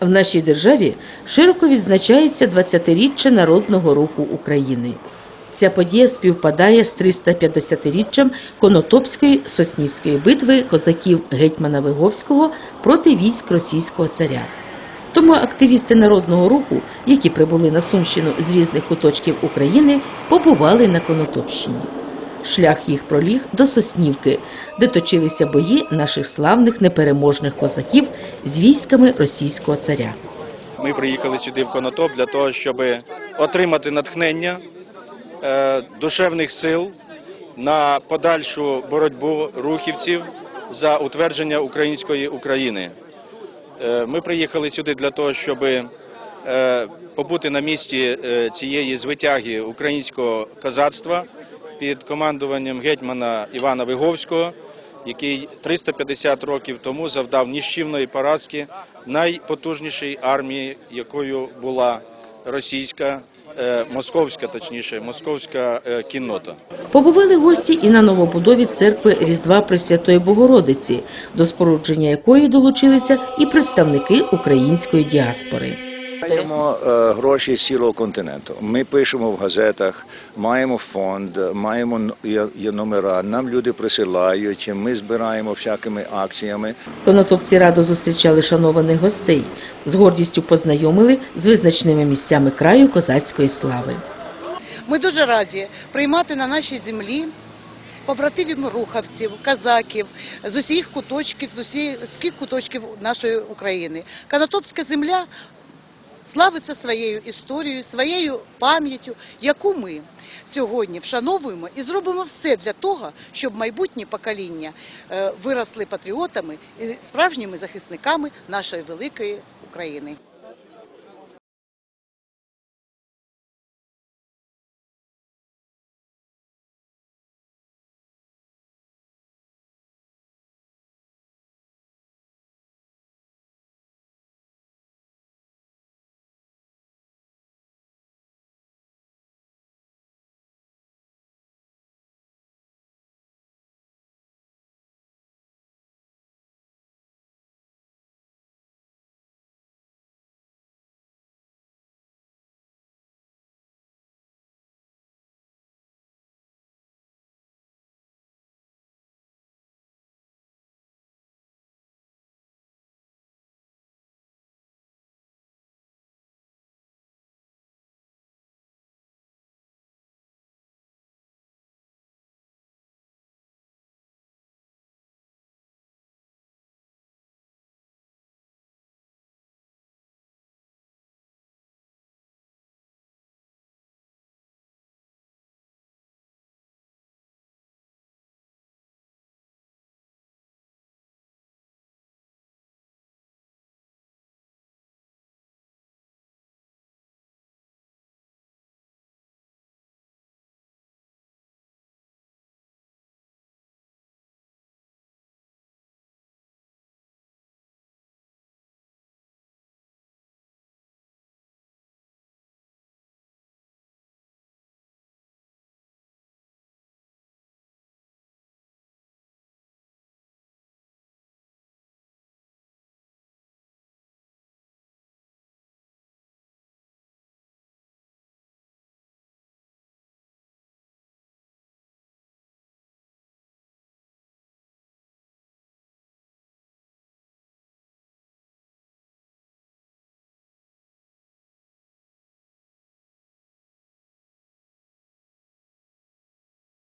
В нашій державі широко відзначається 20-річчя Народного руху України. Ця подія співпадає з 350-річчям Конотопської Соснівської битви козаків гетьмана Виговського проти військ російського царя. Тому активісти народного руху, які прибули на Сумщину з різних куточків України, побували на Конотопщині. Шлях їх проліг до Соснівки, де точилися бої наших славних непереможних козаків з військами російського царя. Ми приїхали сюди в Конотоп для того, щоб отримати натхнення е, душевних сил на подальшу боротьбу рухівців за утвердження української України. Е, Ми приїхали сюди для того, щоб е, побути на місці цієї звитяги українського козацтва під командуванням гетьмана Івана Виговського, який 350 років тому завдав ніщівної поразки найпотужнішій армії, якою була російська, е, московська, точніше, московська е, кіннота. Побували гості і на новобудові церкви Різдва Пресвятої Богородиці, до спорудження якої долучилися і представники української діаспори. Маємо е, гроші з цілого континенту. Ми пишемо в газетах, маємо фонд, маємо є- є номера. Нам люди присилають. Ми збираємо всякими акціями. Конотопці радо зустрічали шанованих гостей, з гордістю познайомили з визначними місцями краю козацької слави. Ми дуже раді приймати на нашій землі побратимів рухавців, казаків з усіх куточків, з усіх, з усіх куточків нашої України. Канатопська земля славиться своєю історією, своєю пам'яттю, яку ми сьогодні вшановуємо і зробимо все для того, щоб майбутні покоління е, виросли патріотами і справжніми захисниками нашої великої України.